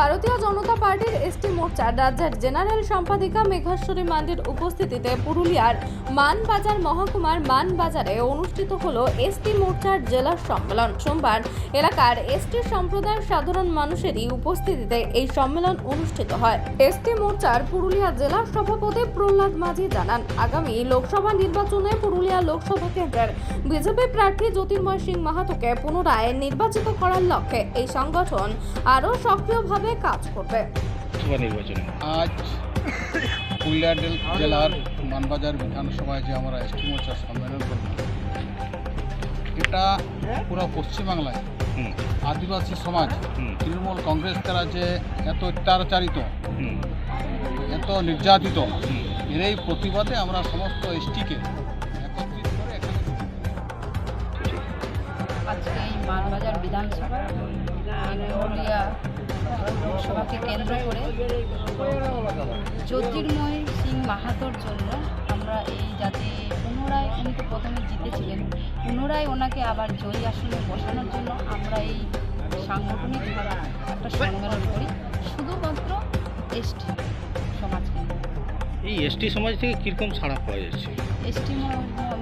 ভারতীয় জনতা পার্টির এসটি মোর্চার রাজ্যের জেনারেল সম্পাদিকা মেঘাশ্বরী মান্ডির উপস্থিতিতে পুরুলিয়ার মানবাজার মহকুমার মানবাজারে অনুষ্ঠিত হল এসটি মোর্চার জেলা সম্মেলন। সোমবার এলাকার এসটি সম্প্রদায়ের সাধারণ মানুষেরই উপস্থিতিতে এই সম্মেলন অনুষ্ঠিত হয়। এসটি মোর্চার পুরুলিয়া জেলা সভাপতি প্রহ্লাদ মাঝি জানান, আগামী লোকসভা নির্বাচনে পুরুলিয়া লোকসভা কেন্দ্রের বিজেপি প্রার্থী জ্যোতির্ময় সিং মাহাতোকে পুনরায় নির্বাচিত করার লক্ষ্যে এই সংগঠন আরও সক্রিয়ভাবে কাজ করবে। নির্বাচনে। আজ পুরুলিয়া জেলার মানবাজার বিধানসভায় যে আমরা এসটি মোর্চা সম্মেলন করলাম এটা পুরো পশ্চিমবাংলায় আদিবাসী সমাজ তৃণমূল কংগ্রেস দ্বারা যে এত অত্যাচারিত এত নির্যাতিত এর এই প্রতিবাদে আমরা সমস্ত এসটিকে একত্রিত করে এখানে আজকে এই মানবাজার বিধানসভা পুরুলিয়া লোকসভাকে কেন্দ্র করে। জ্যোতির্ময় সিং মাহাতোর জন্য আমরা এই যাতে পুনরায় উনি তো প্রথমে জিতেছিলেন। পুনরায় ওনাকে আবার জয়ী আসনে বসানোর জন্য আমরা এই সাংগঠনিক একটা সম্মেলন করি। শুধুমাত্র এসটি সমাজকে। এই এসটি সমাজ থেকে কীরকম ছাড়া পাওয়া যাচ্ছে? এসটি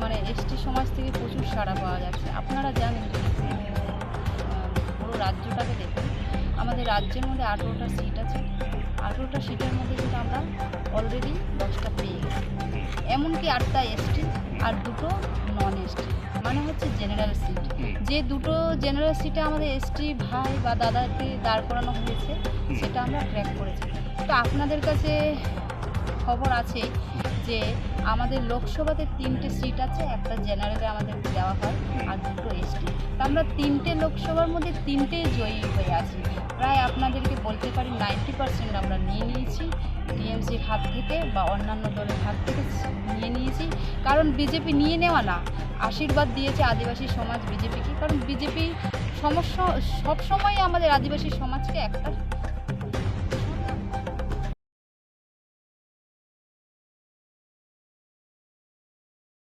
মানে এসটি সমাজ থেকে প্রচুর সাড়া পাওয়া যাচ্ছে। আপনারা জানেন পুরো, রাজ্যটাকে দেখুন। আমাদের রাজ্যের মধ্যে আঠেরোটা সিট আছে। আঠেরোটা সিটের মধ্যে কিন্তু আমরা অলরেডি দশটা পেয়ে গেছি। এমনকি আটটা এসটি আর দুটো নন এসটি। মানে হচ্ছে জেনারেল সিট যে দুটো জেনারেল সিটে আমাদের এসটি ভাই বা দাদাকে দাঁড় করানো হয়েছে সেটা আমরা ট্র্যাক করেছি। তো আপনাদের কাছে খবর আছে যে আমাদের লোকসভাতে তিনটে সিট আছে একটা জেনারেলে আমাদের দেওয়া হয় আর দুটো এসটি। তো আমরা তিনটে লোকসভার মধ্যে তিনটে জয়ী হয়ে আছি। প্রায় আপনাদেরকে বলতে পারি নাইনটি পারসেন্ট আমরা নিয়ে নিয়েছি টিএমসির হাত থেকে বা অন্যান্য দলের হাত থেকে নিয়ে নিয়েছি। কারণ বিজেপি নিয়ে নেওয়া না, আশীর্বাদ দিয়েছে আদিবাসী সমাজ বিজেপিকে কারণ বিজেপি সমস্যা, সবসময় আমাদের আদিবাসী সমাজকে একটা